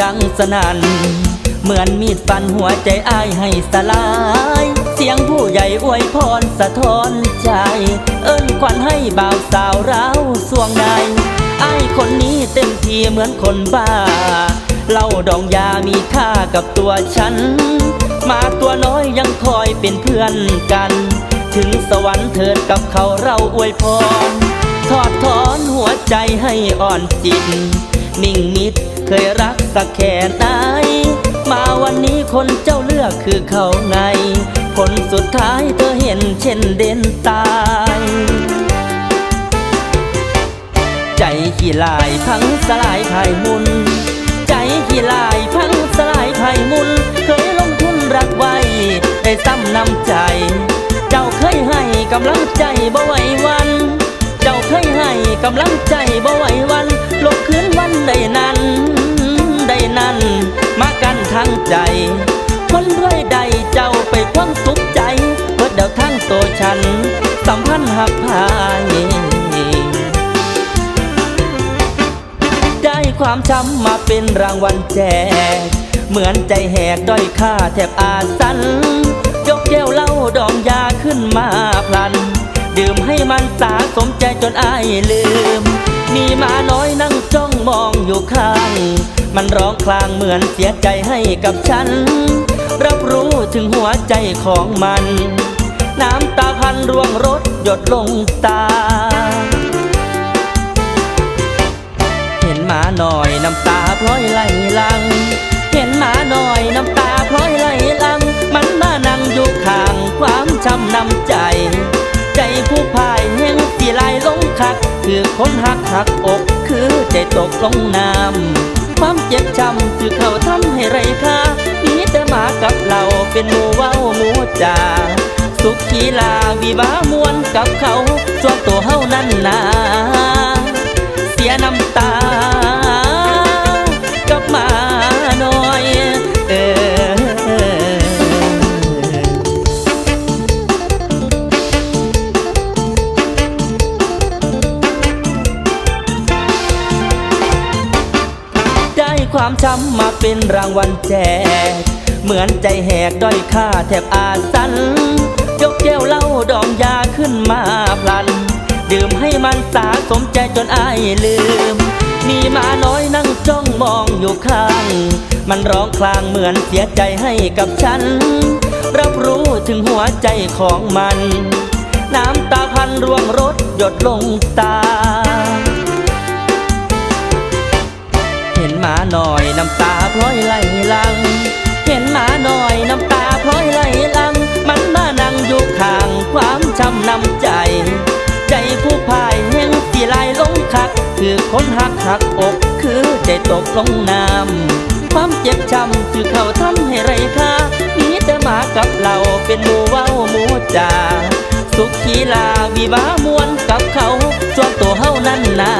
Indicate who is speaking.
Speaker 1: ดังสนั่นเหมือนมีดฟันหัวใจอ้ายให้สลาย เสียงผู้ใหญ่อวยพรสะท้อนใจ เอิ้นขวัญให้บ่าวสาวเราสวงในอ้ายคนนี้เต็มทีเหมือนคนบ้าเหล่าดองยามีค่ากับตัวฉัน มาตัวน้อยยังคอยเป็นเพื่อนกัน ถึงสวรรค์เถิดกับเขาเราอวยพร ทอดถอนหัวใจให้อ่อนจิต นิ่งมิด เคยรักสักแค่ไหนมาวันนี้คนเจ้าเลือกคือเขาไง ผลสุดท้ายเธอเห็นเช่นเด่นตายใจขี้ลายพังสลายภายมุน ใจขี้ลายพังสลายภายมุน เคยลงทุนรักไว้ ได้ซ้ำนำใจ เจ้าเคยให้กำลังใจบ่ไหววัน เจ้าเคยให้กำลังใจบ่ไหววัน ลบคืนวันใดนั้น ได้นั้น มากันทางใจ คนด้วยใดเจ้าไปความสุขใจเพิดเดาทั้งตัวฉัน สัมพันธ์หักพายได้ความช้ำมาเป็นรางวัลแจก เหมือนใจแหกด้อยค่าแทบอาสัน ยกแก้วเหล้าดองยาขึ้นมาพลัน ดื่มให้มันสาสมใจจนอายลืม มีมาน้อยนั่งจ้องมองอยู่ข้าง มันร้องคลางเหมือนเสียใจให้กับฉัน รับรู้ถึงหัวใจของมัน น้ำตาพันร่วงรถหยดลงตา เห็นหมาหน่อยน้ำตาพลอยไหลลัง คือคนหักหักอก คือใจตกลงน้ำความเจ็บช้ำคือเขาทำให้ไรค่ามีแต่มากับเราเป็นหมูเว้าหมูจ่าสุขีลาวิบามวนกับเขาส่วนตัวเฮานั่นนาเสียน้ำตาามช้ำมาเป็นรางวัลแจก เหมือนใจแหกด้อยค่าแทบอาสัน ยกแก้วเหล้าดองยาขึ้นมาพลัน ดื่มให้มันสาสมใจจนอายลืม มีมาน้อยนั่งจ้องมองอยู่ข้าง มันร้องคลางเหมือนเสียใจให้กับฉัน รับรู้ถึงหัวใจของมัน น้ำตาพันร่วงรถหยดลงตา พลอยไหลลัง เห็นหมาหน่อยน้ำตาพลอยไหลลัง มันมานั่งอยู่ข้างความช้ำน้ำใจ ใจผู้พายแห่งสีลายลงคัก คือคนหักหักอกคือใจตกลงน้ำความเจ็บช้ำคือเขาทำให้ไรค่ามีแต่หมากับเราเป็นหมูเว้าหมูจ่าสุขีลาวิวามวนกับเขาส่วนตัวเฮานั้นนา